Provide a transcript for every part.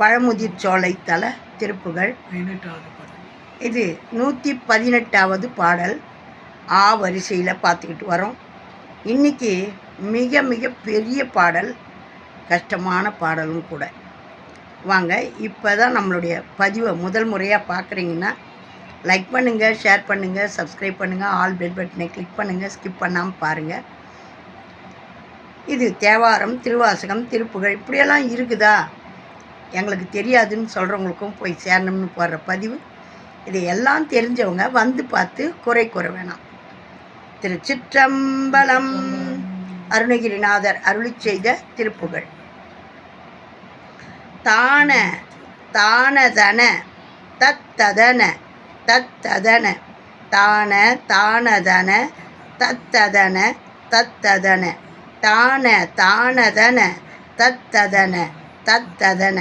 பழமுதிர் சோலை தல திருப்புகள். இது நூற்றி பதினெட்டாவது பாடல். ஆ வரிசையில் பார்த்துக்கிட்டு வரோம். இன்னைக்கு மிக மிக பெரிய பாடல் கஷ்டமான பாடலும் கூட. வாங்க இப்போ தான் நம்மளுடைய பதிவை முதல் முறையாக பார்க்குறீங்கன்னா லைக் பண்ணுங்கள் ஷேர் பண்ணுங்கள் சப்ஸ்கிரைப் பண்ணுங்கள் ஆல் பெல் பட்டனை கிளிக் பண்ணுங்கள் ஸ்கிப் பண்ணாமல் பாருங்கள் இது தேவாரம் திருவாசகம் திருப்புகழ் இப்படியெல்லாம் இருக்குதா? எங்களுக்கு தெரியாதுன்னு சொல்கிறவங்களுக்கும் போய் சேரணும்னு போடுற பதிவு. இது எல்லாம் தெரிஞ்சவங்க வந்து பார்த்து குறை கூற வேணாம். திருச்சிற்றம்பலம் அருணகிரிநாதர் அருளி செய்த திருப்புகழ். தான தானதன தத்ததன தத்ததன தான தானதன தத்ததன தத்ததன தான தானதன தத்ததன தத்ததன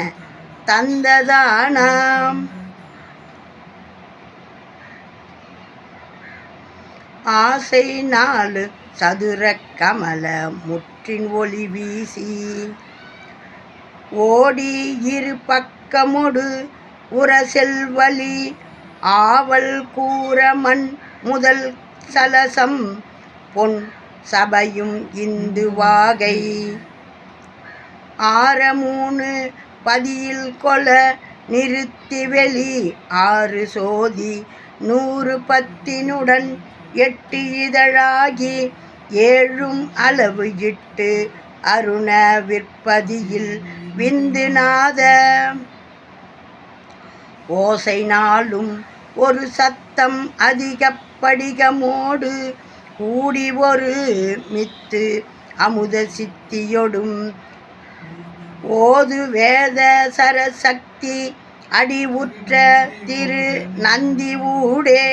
தந்ததானாம். ஆசை நாலு சதுர கமல முற்றின் ஒளி வீசி. ஓடி இரு பக்கமொடு உரசெல்வழி ஆவல் கூறமன் முதல் சலசம் பொன் சபையும் இந்து வாகை. ஆரமூணு பதியில் கொல நிறுத்தி வெளி ஆறு சோதி நூறு பத்தினுடன் எட்டு இதழாகி ஏழும் அளவு இட்டு அருண விற்பதியில் விந்து நாத. ஓசை நாளும் ஒரு சத்தம் அதிகப்படிகமோடு கூடி ஒரு மித்து அமுத சித்தியொடும் ஓது வேத சரசக்தி அடிவுற்ற திரு நந்தி ஊடே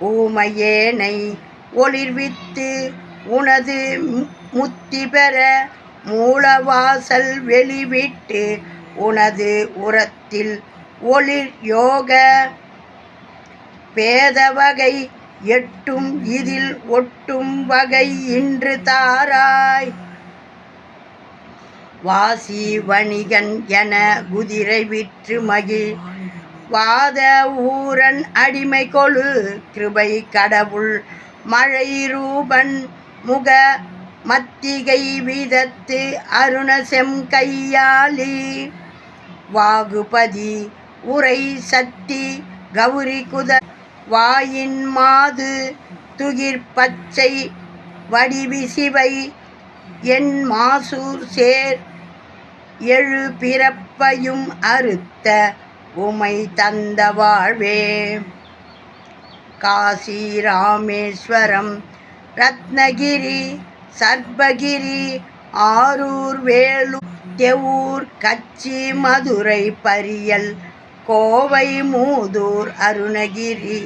ஊமையேனை ஒளிர்வித்து உனது மு- முத்தி பெற மூலவாசல் வெளிவிட்டு உனது உரத்தில் ஒளிர் யோக பேதவகை எட்டும் இதில் ஒட்டும் வகை இன்று தாராய். வாசி வணிகன் என குதிரை விற்று மகிழ். வாத ஊரன் அடிமை கொழு கிருபை கடவுள். மழை ரூபன் முக மத்திகை வீதத்து அருண செம்கையாளி வாகுபதி உரை சக்தி கௌரி குத வாயின் மாது துகிர் பச்சை வடிவி சிவை என் மாசூர் சேர் எழு பிறப்பையும் அறுத்த உமை தந்த வாழ்வே காசி ராமேஸ்வரம் ரத்னகிரி சர்பகிரி ஆரூர் வேலூர் தெவூர் கச்சி மதுரை பரியல் கோவை மூதூர் அருணகிரி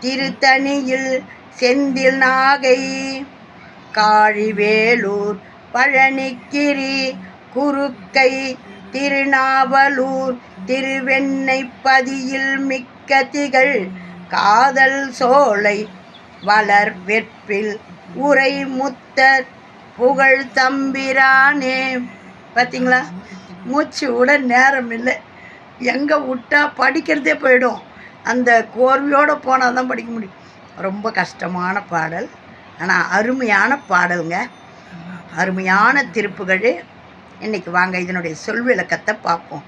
திருத்தணியில் செந்தில் நாகை காழிவேலூர் பழனிக்கிரி குறுக்கை திருநாவலூர் திருவெண்ணைப்பதியில் மிக்க திகழ். காதல் சோலை வளர் வெற்பில் உரை முத்தர் புகழ் தம்பிரானே. பார்த்தீங்களா மூச்சு விட நேரம் இல்லை. எங்கே விட்டால் படிக்கிறதே போயிடும். அந்த கோர்வையோடு போனால் தான் படிக்க முடியும். ரொம்ப கஷ்டமான பாடல். ஆனால் அருமையான பாடலுங்க. அருமையான திருப்புகள் இன்னைக்கு வாங்க இதனுடைய சொல் விளக்கத்தை பார்ப்போம்.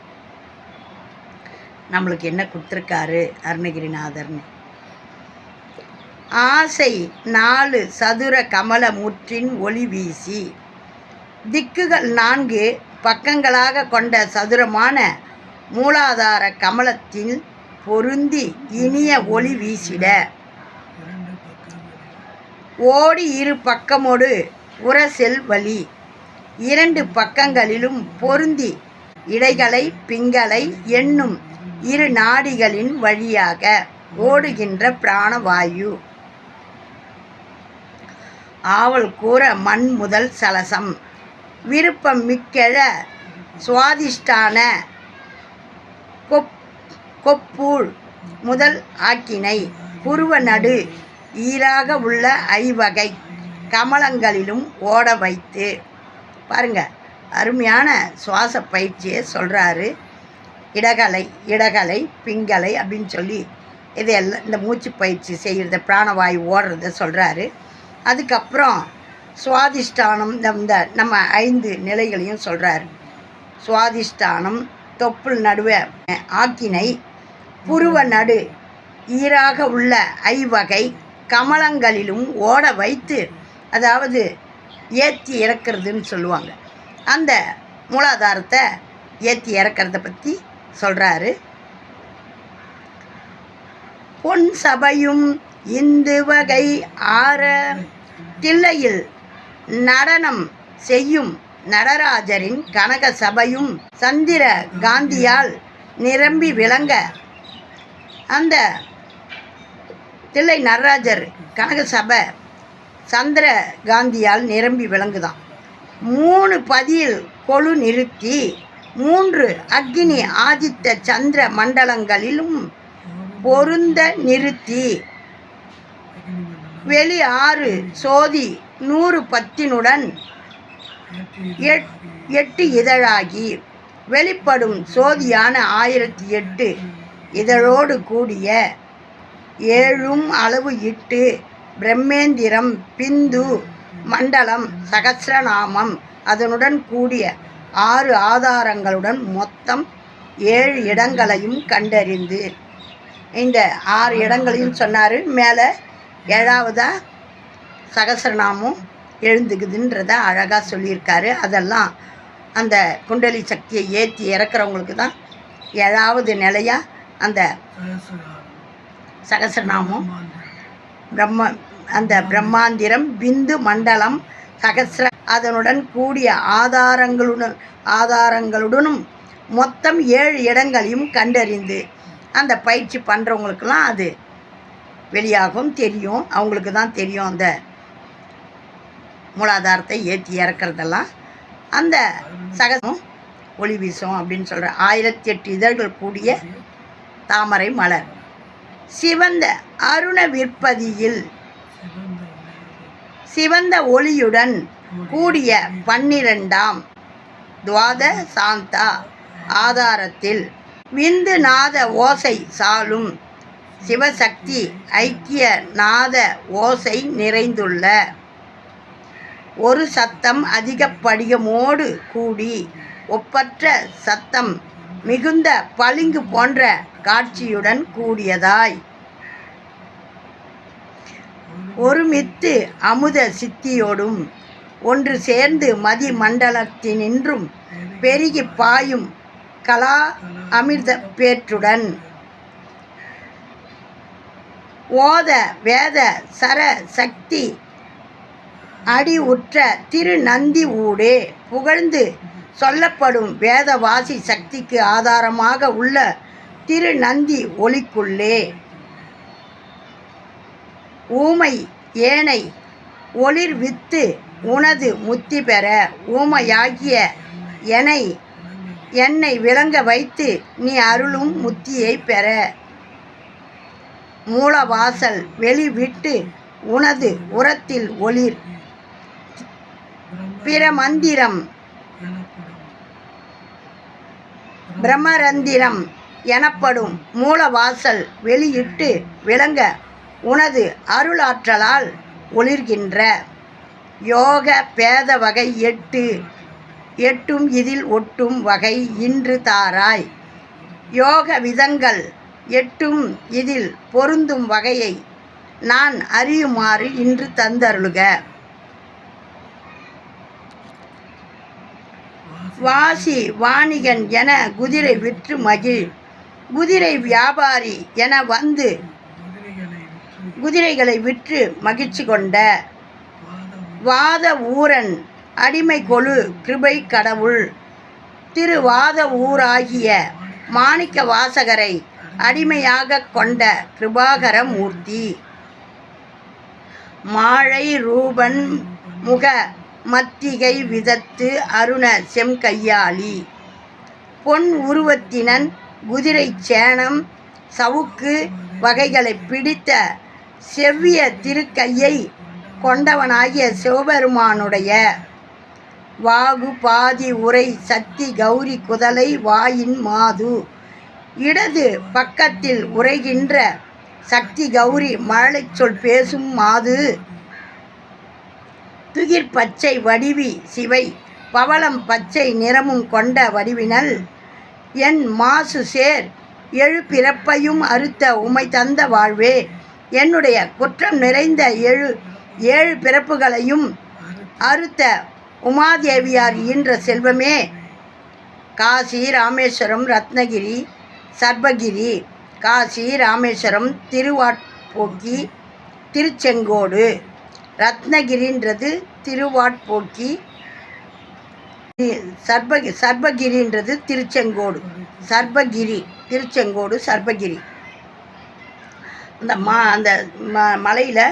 நம்மளுக்கு என்ன கொடுத்துருக்காரு அருணகிரிநாதர்னு. ஆசை நாலு சதுர கமல முற்றின் ஒளி வீசி. திக்குகள் நான்கு பக்கங்களாக கொண்ட சதுரமான மூலாதார கமலத்தில் பொருந்தி இனிய ஒளி வீசிட. ஓடி இரு பக்கமோடு உரசெல் வழி இரண்டு பக்கங்களிலும் பொருந்தி இடைகளை பிங்களை என்னும் இரு நாடிகளின் வழியாக ஓடுகின்ற பிராணவாயு. ஆவல் கூற மண் முதல் சலசம். விருப்பம் மிக்கெழ சுவாதிஷ்டான கொப் கொப்பூழ் முதல் ஆக்கினை. புருவ நடு ஈராக உள்ள ஐவகை கமலங்களிலும் ஓட வைத்து பாருங்கள் அருமையான சுவாச பயிற்சியை சொல்கிறாரு இடகலை இடகலை பிங்கலை அப்படின்னு சொல்லி இதையெல்லாம் இந்த மூச்சு பயிற்சி செய்கிறத பிராணவாயு ஓடுறத சொல்கிறாரு அதுக்கப்புறம் சுவாதிஷ்டானம் இந்த இந்த நம்ம ஐந்து நிலைகளையும் சொல்கிறாரு சுவாதிஷ்டானம் தொப்புள் நடுவே ஆக்கினை புருவ நடு ஈராக உள்ள ஐவகை கமலங்களிலும் ஓட வைத்து அதாவது ஏற்றி இறக்கிறதுன்னு சொல்லுவாங்க. அந்த மூலாதாரத்தை ஏற்றி இறக்கிறத பற்றி சொல்கிறாரு பொன் சபையும் இந்து வகை ஆற தில்லையில் நடனம் செய்யும் நடராஜரின் கனக சபையும் சந்திர காந்தியால் நிரம்பி விளங்க அந்த தில்லை நடராஜர் கனக சபை சந்திர காந்தியால் நிரம்பி விளங்குதான். மூணு பதியில் கொழு நிறுத்தி மூன்று அக்னி ஆதித்த சந்திர மண்டலங்களிலும் பொருந்த நிறுத்தி. வெளி ஆறு சோதி நூறு பத்தினுடன் எட்- எட்டு இதழாகி வெளிப்படும் சோதியான ஆயிரத்தி எட்டு இதழோடு கூடிய ஏழும் அளவு இட்டு பிரம்மேந்திரம் பிந்து மண்டலம் சகசிரநாமம் அதனுடன் கூடிய ஆறு ஆதாரங்களுடன் மொத்தம் ஏழு இடங்களையும் கண்டறிந்து இந்த ஆறு இடங்களையும் சொன்னார். மேலே ஏழாவதா சகசிரநாமம் எழுந்துக்குதுன்றத அழகாக சொல்லியிருக்காரு. அதெல்லாம் அந்த குண்டலி சக்தியை ஏற்றி இறக்குறவங்களுக்கு தான் ஏழாவது நிலையாக அந்த சகசிரநாமம். பிரம்ம அந்த பிரம்மாந்திரம் பிந்து மண்டலம் சகசிர அதனுடன் கூடிய ஆதாரங்களுடன் ஆதாரங்களுடனும் மொத்தம் ஏழு இடங்களையும் கண்டறிந்து அந்த பயிற்சி பண்ணுறவங்களுக்கெல்லாம் அது வெளியாகவும் தெரியும். அவங்களுக்கு தான் தெரியும் அந்த மூலாதாரத்தை ஏற்றி இறக்கிறதெல்லாம். அந்த சகசம் ஒளி வீசும் அப்படின்னு சொல்கிற ஆயிரத்தி எட்டு இதழ்கள் கூடிய தாமரை மலர். சிவந்த அருண விற்பதியில் சிவந்த ஒளியுடன் கூடிய பன்னிரெண்டாம் துவாத சாந்தா ஆதாரத்தில் விந்து நாத ஓசை சாலும் சிவசக்தி ஐக்கிய நாத ஓசை நிறைந்துள்ள. ஒரு சத்தம் அதிகப்படிகமோடு கூடி ஒப்பற்ற சத்தம் மிகுந்த பளிங்கு போன்ற காட்சியுடன் கூடியதாய். ஒருமித்து அமுத சித்தியோடும் ஒன்று சேர்ந்து மதி மண்டலத்தினின்றும் பெருகி பாயும் கலா அமிர்த பேற்றுடன். ஓத வேத சர சக்தி அடி உற்ற திருநந்தி ஊடே புகழ்ந்து சொல்லப்படும் வேதவாசி சக்திக்கு ஆதாரமாக உள்ள திருநந்தி ஒளிக்குள்ளே. ஊமை ஏனை ஒளிர் வித்து உனது முத்தி பெற ஊமையாகிய எனை என்னை விளங்க வைத்து நீ அருளும் முத்தியை பெற. மூலவாசல் வெளிவிட்டு உனது உரத்தில் ஒளிர். பிரமந்திரம் பிரமரந்திரம் எனப்படும் மூலவாசல் வெளியிட்டு விளங்க உனது அருளாற்றலால் ஒளிர்கின்ற யோக பேத வகை எட்டு எட்டும் இதில் ஒட்டும் வகை இன்று தாராய். யோக விதங்கள் எட்டும் இதில் பொருந்தும் வகையை நான் அறியுமாறு இன்று தந்தருளுக. வாசி வாணிகன் என குதிரை விற்று மகிழ் குதிரை வியாபாரி என வந்து குதிரைகளை விற்று மகிழ்ச்சி கொண்ட வாத ஊரன் அடிமை கொழு கிருபை கடவுள் திருவாத ஊராகிய மாணிக்க வாசகரை அடிமையாக கொண்ட கிருபாகர மூர்த்தி மாழை ரூபன் முக மத்திகை விதத்து அருண செம்கையாளி. பொன் உருவத்தினன் குதிரை சேனம் சவுக்கு வகைகளை பிடித்த செவ்விய திருக்கையை கொண்டவனாகிய சிவபெருமானுடைய வாகு பாதி உரை சக்தி கௌரி குதலை வாயின் மாது. இடது பக்கத்தில் உரைகின்ற சக்தி கௌரி மழலை சொல் பேசும் மாது. துகிர் பச்சை வடிவி சிவை பவளம் பச்சை நிறமும் கொண்ட வடிவினல். என் மாசு சேர் எழு பிறப்பையும் அறுத்த உமை தந்த வாழ்வே என்னுடைய குற்றம் நிறைந்த ஏழு ஏழு பிறப்புகளையும் அறுத்த உமாதேவியார் ஈன்ற செல்வமே காசி ராமேஸ்வரம் ரத்னகிரி சர்பகிரி காசி ராமேஸ்வரம் திருவாட்போக்கி திருச்செங்கோடு. ரத்னகிரின்றது திருவாட்போக்கி சர்பகி சர்பகிரின்றது திருச்செங்கோடு. சர்பகிரி திருச்செங்கோடு சர்பகிரி அந்த மா அந்த ம மலையில்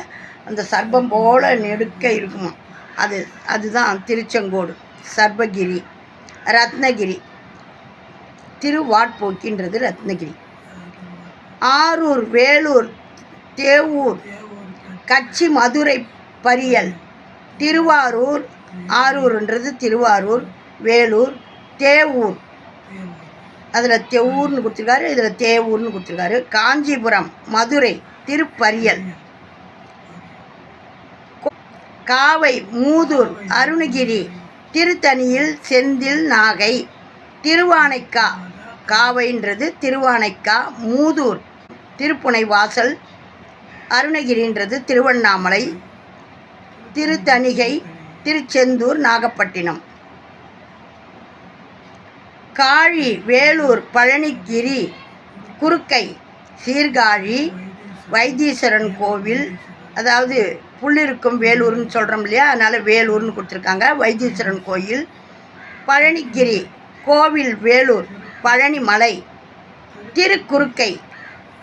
அந்த சர்பம் போல் நெடுக்க இருக்குமா. அது அதுதான் திருச்செங்கோடு சர்பகிரி ரத்னகிரி. திருவாட்போக்கின்றது ரத்னகிரி. ஆரூர் வேலூர் தேவூர் கச்சி மதுரை பரியல். திருவாரூர் ஆரூர்ன்றது திருவாரூர் வேலூர் தேவூர். அதில் தெவூர்னு கொடுத்துருக்காரு இதில் தேவூர்னு கொடுத்துருக்காரு. காஞ்சிபுரம் மதுரை திருப்பரியல். காவை மூதூர் அருணகிரி திருத்தணியில் செந்தில் நாகை திருவானைக்கா காவைன்றது திருவானைக்கா மூதூர் திருப்புனை வாசல் அருணகிரின்றது திருவண்ணாமலை திருத்தணிகை திருச்செந்தூர் நாகப்பட்டினம். காழி வேலூர் பழனிகிரி குறுக்கை சீர்காழி வைத்தீஸ்வரன் கோவில் அதாவது புள்ளிருக்கும் வேலூர்னு சொல்கிறோம் இல்லையா? அதனால் வேலூர்னு கொடுத்துருக்காங்க. வைத்தீஸ்வரன் கோயில் பழனிகிரி கோவில் வேலூர் பழனிமலை திருக்குறுக்கை.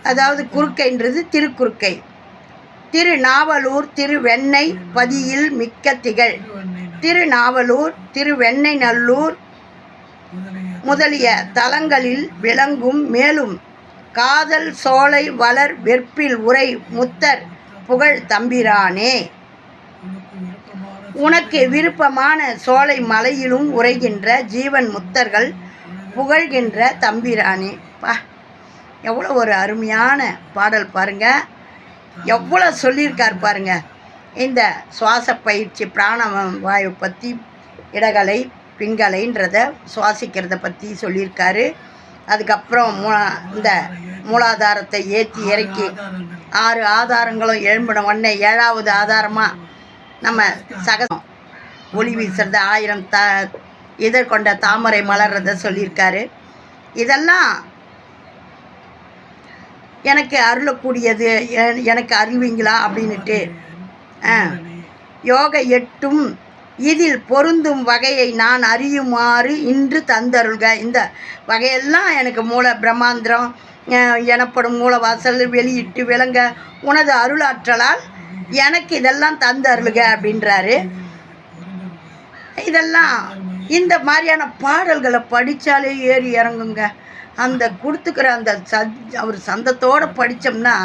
அதாவது குறுக்கைன்றது திருக்குறுக்கை. திருநாவலூர் திருவெண்ணை பதியில் மிக்க திகழ். திருநாவலூர் திருவெண்ணை நல்லூர் முதலிய தலங்களில் விளங்கும் மேலும் காதல் சோலை வளர் வெற்பில் உரை முத்தர் புகழ் தம்பிரானே. உனக்கு விருப்பமான சோலை மலையிலும் உரைகின்ற ஜீவன் முத்தர்கள் புகழ்கின்ற தம்பிரானே. பா எவ்வளோ ஒரு அருமையான பாடல் பாருங்க. எவ்வளோ சொல்லியிருக்கார் பாருங்க. இந்த சுவாச பயிற்சி பிராண வாயு பற்றி இடகலை பிங்கலைன்றத சுவாசிக்கிறத பற்றி சொல்லியிருக்காரு. அதுக்கப்புறம் மூ இந்த மூலாதாரத்தை ஏற்றி இறக்கி ஆறு ஆதாரங்களும் எழும்பின உடனே ஏழாவது ஆதாரமாக நம்ம சகசம் ஒளி வீசுறது ஆயிரம் த எதிர்கொண்ட தாமரை மலர்றத சொல்லியிருக்காரு. இதெல்லாம் எனக்கு அருளக்கூடியது எ- எனக்கு அருள்வீங்களா அப்படின்ட்டு யோக எட்டும் இதில் பொருந்தும் வகையை நான் அறியுமாறு இன்று தந்தருள்க. இந்த வகையெல்லாம் எனக்கு மூல பிரம்மாந்திரம் எனப்படும் மூலவாசல் வெளியிட்டு விளங்க உனது அருளாற்றலால் எனக்கு இதெல்லாம் தந்தருளுக அப்படின்றாரு. இதெல்லாம் இந்த மாதிரியான பாடல்களை படித்தாலே ஏறி இறங்குங்க. அந்த கொடுத்துக்கிற அந்த சத் அவர் சந்தத்தோடு படித்தோம்னா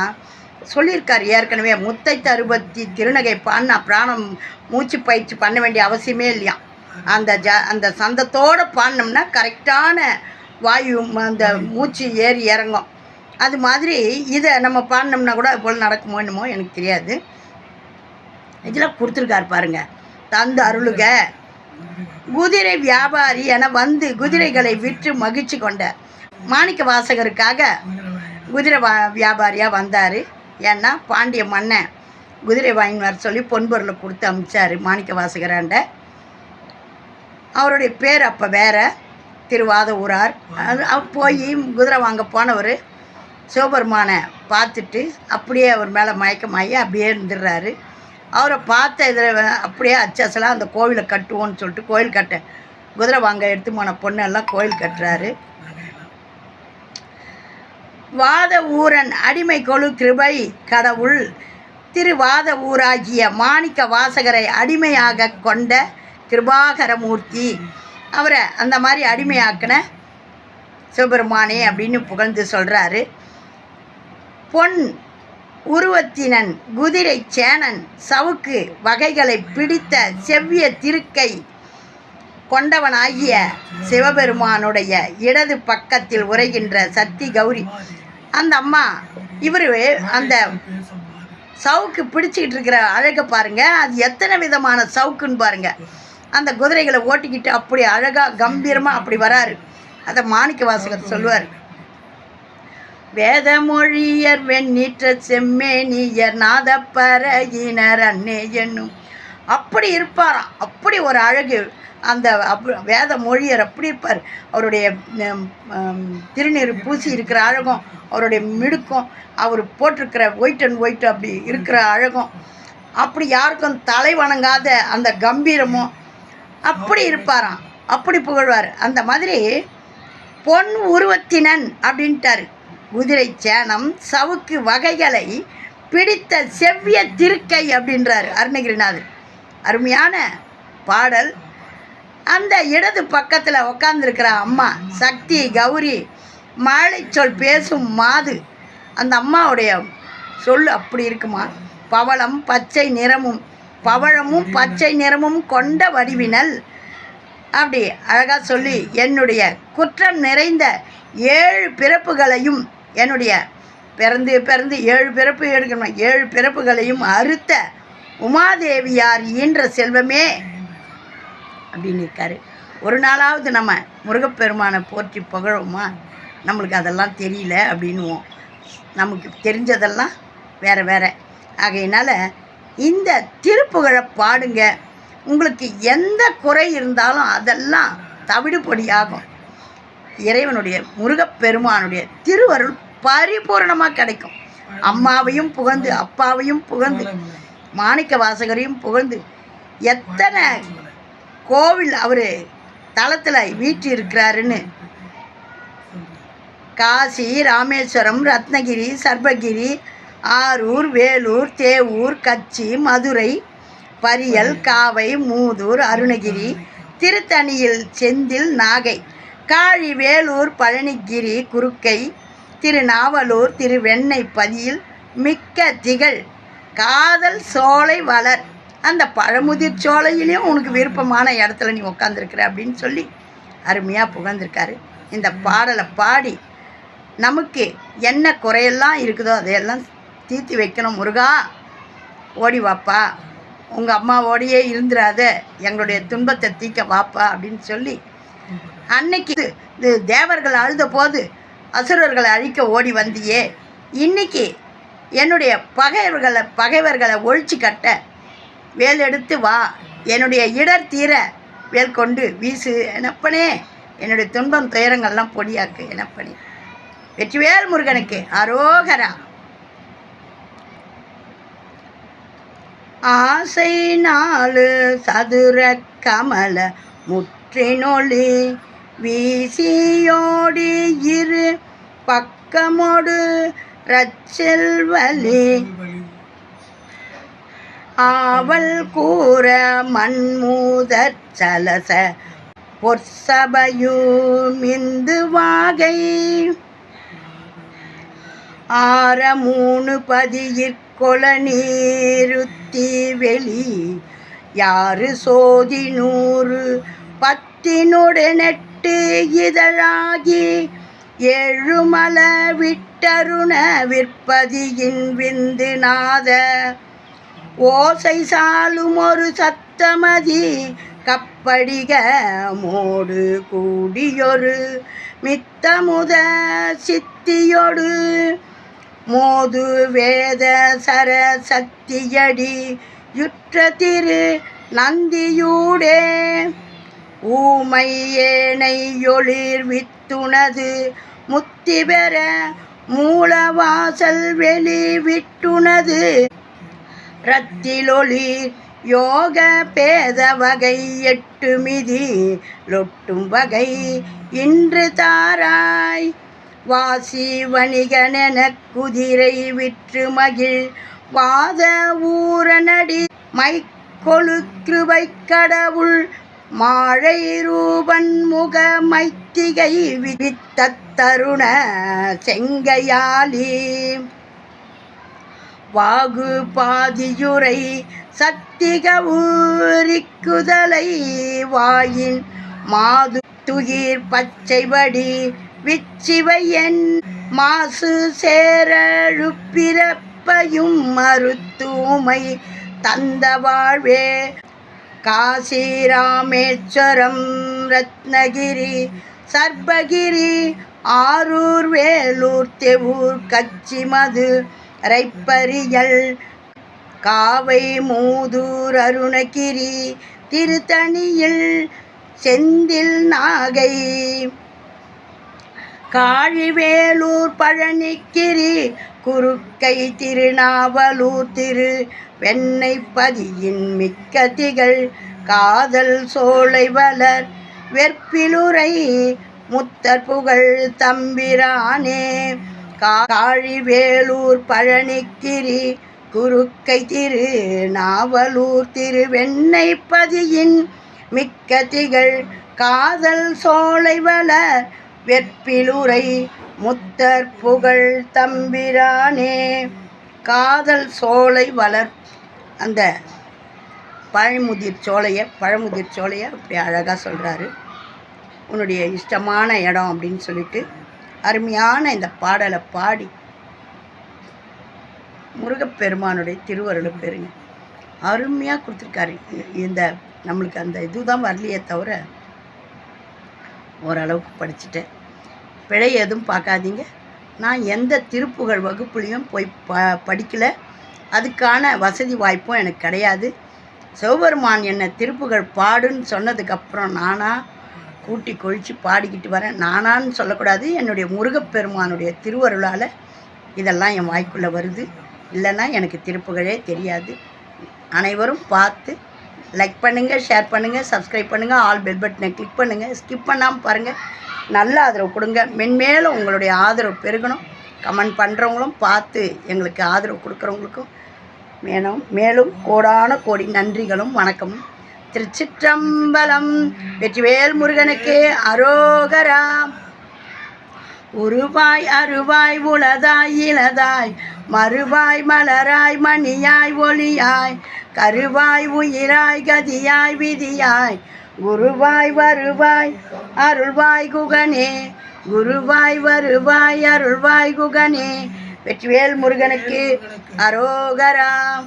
சொல்லியிருக்கார் ஏற்கனவே. முத்தை தருபத்தி திருநகை பாடினா பிராணம் மூச்சு பயிற்சி பண்ண வேண்டிய அவசியமே இல்லையா? அந்த ஜ அந்த சந்தத்தோடு பாடினோம்னா கரெக்டான வாயு ம- அந்த மூச்சு ஏறி இறங்கும். அது மாதிரி இதை நம்ம பாடினோம்னா கூட அது போல் நடக்குமோ என்னமோ எனக்கு தெரியாது. இதில் கொடுத்துருக்காரு பாருங்க. தந்து அருளுக. குதிரை வியாபாரி என வந்து குதிரைகளை விற்று மகிழ்ச்சி கொண்ட மாணிக்க வாசகருக்காக குதிரை வா வியாபாரியாக வந்தார். ஏன்னா பாண்டிய மன்னன் குதிரை வாங்கி வர சொல்லி பொன்பொருளை கொடுத்து அமிச்சார் மாணிக்க வாசகராண்ட அவருடைய பேர் அப்போ வேற திருவாத ஊரார் அது போய் குதிரை வாங்க போனவர் சிவபெருமானை பார்த்துட்டு அப்படியே அவர் மேலே மயக்கமாகி அப்படியே இருந்துடுறாரு. அவரை பார்த்த இதில் அப்படியே அச்சசலாக அந்த கோவிலை கட்டுவோன்னு சொல்லிட்டு கோயில் கட்ட குதிரை வாங்க எடுத்து போன பொண்ணெல்லாம் கோயில் கட்டுறாரு. வாத ஊரன் அடிமை கொழு கிருபை கடவுள். திருவாத ஊராகிய மாணிக்க வாசகரை அடிமையாக கொண்ட கிருபாகரமூர்த்தி. அவரை அந்த மாதிரி அடிமையாக்கின சிவபெருமானே அப்படின்னு புகழ்ந்து சொல்கிறாரு பொன் உருவத்தினன் குதிரை சேனன் சவுக்கு வகைகளை பிடித்த செவ்விய திருக்கை கொண்டவனாகிய சிவபெருமானுடைய இடது பக்கத்தில் உரைகின்ற சக்தி கௌரி. அந்த அம்மா இவர் அந்த சவுக்கு பிடிச்சிக்கிட்டு இருக்கிற அழகை பாருங்க. அது எத்தனை விதமான சவுக்குன்னு பாருங்க. அந்த குதிரைகளை ஓட்டிக்கிட்டு அப்படி அழகாக கம்பீரமாக அப்படி வராரு. அதை மாணிக்க வாசகர் சொல்லுவார். வேதமொழியர் வெண்ணீற்ற செம்மேனியர் நாதப்பறையினர் அன்னே என்னும். அப்படி இருப்பாராம். அப்படி ஒரு அழகு அந்த அப் வேத மொழியர் அப்படி இருப்பார். அவருடைய திருநீர் பூசி இருக்கிற அழகும் அவருடைய மிடுக்கும் அவர் போட்டிருக்கிற ஒயிட் அண்ட் ஒயிட் அப்படி இருக்கிற அழகும். அப்படி யாருக்கும் தலை வணங்காத அந்த கம்பீரமும் அப்படி இருப்பாராம். அப்படி புகழ்வார். அந்த மாதிரி பொன் உருவத்தினன் அப்படின்ட்டாரு. குதிரை சேனம் சவுக்கு வகைகளை பிடித்த செவ்விய திருக்கை அப்படின்றார் அருணகிரிநாதர். அருமையான பாடல். அந்த இடது பக்கத்தில் உக்காந்துருக்கிற அம்மா சக்தி கௌரி மாலை சொல் பேசும் மாது அந்த அம்மாவுடைய சொல் அப்படி இருக்குமா? பவளம் பச்சை நிறமும் பவழமும் பச்சை நிறமும் கொண்ட வடிவினல். அப்படி அழகாக சொல்லி என்னுடைய குற்றம் நிறைந்த ஏழு பிறப்புகளையும் என்னுடைய பிறந்து பிறந்து ஏழு பிறப்பு எடுக்கணும்? ஏழு பிறப்புகளையும் அறுத்த உமாதேவியார் ஈன்ற செல்வமே அப்படின்னு இருக்காரு. ஒரு நாளாவது நம்ம முருகப்பெருமானை போற்றி புகழோமா? நம்மளுக்கு அதெல்லாம் தெரியல அப்படின்னுவோம். நமக்கு தெரிஞ்சதெல்லாம் வேற வேற. ஆகையினால இந்த திருப்புகழை பாடுங்க. உங்களுக்கு எந்த குறை இருந்தாலும் அதெல்லாம் தவிடுபொடியாகும் இறைவனுடைய முருகப்பெருமானுடைய திருவருள் பரிபூரணமாக கிடைக்கும். அம்மாவையும் புகழ்ந்து அப்பாவையும் புகழ்ந்து மாணிக்க வாசகரையும் புகழ்ந்து எத்தனை கோவில் அவர் தளத்தில் வீட்டு இருக்கிறாருன்னு காசி ராமேஸ்வரம் ரத்னகிரி சர்பகிரி ஆரூர் வேலூர் தேவூர் கச்சி மதுரை பரியல் காவை மூதூர் அருணகிரி திருத்தணியில் செந்தில் நாகை காழி வேலூர் பழனிகிரி குறுக்கை திருநாவலூர் திருவெண்ணைப்பதியில் மிக்க திகழ் காதல் சோலை வளர் அந்த பழமுதிர் சோலையிலையும் உனக்கு விருப்பமான இடத்துல நீ உட்காந்துருக்குற அப்படின்னு சொல்லி அருமையாக புகழ்ந்திருக்காரு. இந்த பாடலை பாடி நமக்கு என்ன குறையெல்லாம் இருக்குதோ அதையெல்லாம் தீர்த்தி வைக்கணும். முருகா ஓடி வாப்பா. உங்கள் அம்மாவோடையே இருந்துடாத எங்களுடைய துன்பத்தை தீக்க வாப்பா அப்படின்னு சொல்லி அன்னைக்கு இது- இது தேவர்கள் அழுத போது அசுரர்களை அழிக்க ஓடி வந்தியே. இன்னைக்கு என்னுடைய பகைவர்களை பகைவர்களை ஒழிச்சு கட்ட வேல் எடுத்து வா. என்னுடைய இடர் தீர வேல் கொண்டு வீசு எனப்பனே. என்னுடைய துன்பம் துயரங்கள்லாம் பொடியாக்கு எனப்பனே. வெற்றிவேல் முருகனுக்கு அரோகரா. ஆசை நாலு சதுர கமல முற்றினொளி வீசியோடி இரு பக்கமோடு ரச்செல்வலி ஆவல் கூற மண்மூதற் சலச பொற்சபையூமிந்து வாகை. ஆற மூணு பதியிற்கொல நீருத்தி வெளி யாரு சோதி நூறு பத்தினுடனெட்டு இதழாகி ஏழுமல விட்டருண விற்பதியின் விந்து நாத. ஓசை சாலும் ஒரு சத்தமதி கப்படிக மோடு கூடியொரு மித்தமுத சித்தியொடு. மோது வேத சர சக்தியடி யுற்ற திரு நந்தியூடே. ஊமை ஏனை ஒளிர் வித்துணது முத்தி பெற மூலவாசல் வெளி விட்டுணது. ரத்திலொளி யோக பேத வகை எட்டு மிதி லொட்டும் வகை இன்று தாராய். வாசி வணிகனென குதிரை விற்று மகிழ் வாத ஊரனடி மைக்கொழு கிருபை கடவுள் மாழை ரூபன் முக மைத்திகை விதித்த தருண செங்கையாலி வாகு பாதியுரை சத்திக ஊரிக்குதலை வாயின் மாது துகிர் பச்சைவடி விச்சிவையன் மாசு சேரழுப்பிறப்பையும் மருத்துமை தந்த வாழ்வே காசி ராமேஸ்வரம் ரத்னகிரி சர்பகிரி ஆரூர் வேலூர் தெவூர் கச்சி மது ரைப்பரியல் காவை மூதூர் அருணகிரி திருத்தணியில் செந்தில் நாகை. காழிவேலூர் பழனிக்கிரி குறுக்கை திருநாவலூர் திரு வெண்ணைப்பதியின் மிக்க திகழ். காதல் சோலை வளர் வெற்பிலுரை முத்தர் புகழ் தம்பிரானே. காழி காழிவேலூர் பழனிக்கிரி குறுக்கை திரு நாவலூர் திரு வெண்ணைப்பதியின் மிக்க திகழ் காதல் சோலை வளர் வெற்பிலுரை முத்தர் புகழ் தம்பிரானே. காதல் சோலை வளர் அந்த பழமுதிர் சோலையை பழமுதிர் சோலையை அப்படி அழகாக சொல்கிறாரு உன்னுடைய இஷ்டமான இடம் அப்படின்னு சொல்லிட்டு அருமையான இந்த பாடலை பாடி முருகப்பெருமானுடைய திருவருளும் பெருங்க அருமையாக கொடுத்துருக்காரு. இந்த நம்மளுக்கு அந்த இதுதான் வரலையே தவிர ஓரளவுக்கு படிச்சுட்டேன். பிழை எதுவும் பார்க்காதீங்க. நான் எந்த திருப்புகழ் வகுப்புலேயும் போய் ப படிக்கலை. அதுக்கான வசதி வாய்ப்பும் எனக்கு கிடையாது. சிவபெருமான் என்னை திருப்புகழ் பாடுன்னு சொன்னதுக்கப்புறம் நானாக ஊட்டி கொழித்து பாடிக்கிட்டு வரேன். நானான்னு சொல்லக்கூடாது. என்னுடைய முருகப்பெருமானுடைய திருவருளால் இதெல்லாம் என் வாய்க்குள்ளே வருது. இல்லைன்னா எனக்கு திருப்புகழே தெரியாது. அனைவரும் பார்த்து லைக் பண்ணுங்கள் ஷேர் பண்ணுங்கள் சப்ஸ்கிரைப் பண்ணுங்கள் ஆல் பெல் பட்டனை கிளிக் பண்ணுங்கள் ஸ்கிப் பண்ணாமல் பாருங்கள் நல்ல ஆதரவு கொடுங்க. மென்மேலும் உங்களுடைய ஆதரவு பெருகணும். கமெண்ட் பண்ணுறவங்களும் பார்த்து எங்களுக்கு ஆதரவு கொடுக்குறவங்களுக்கும் மேலும் மேலும் கோடான கோடி நன்றிகளும் வணக்கமும். திருச்சிற்றம்பலம். வெற்றிவேல் முருகனுக்கு அரோகரா. உருவாய் அருவாய் உளதாய் இளதாய் மறுவாய் மலராய் மணியாய் ஒளியாய் கருவாய் உயிராய் கதியாய் விதியாய் குருவாய் வருவாய் அருள்வாய் குகனே குருவாய் வருவாய் அருள்வாய் குகனே. வெற்றிவேல் முருகனுக்கு அரோகராம்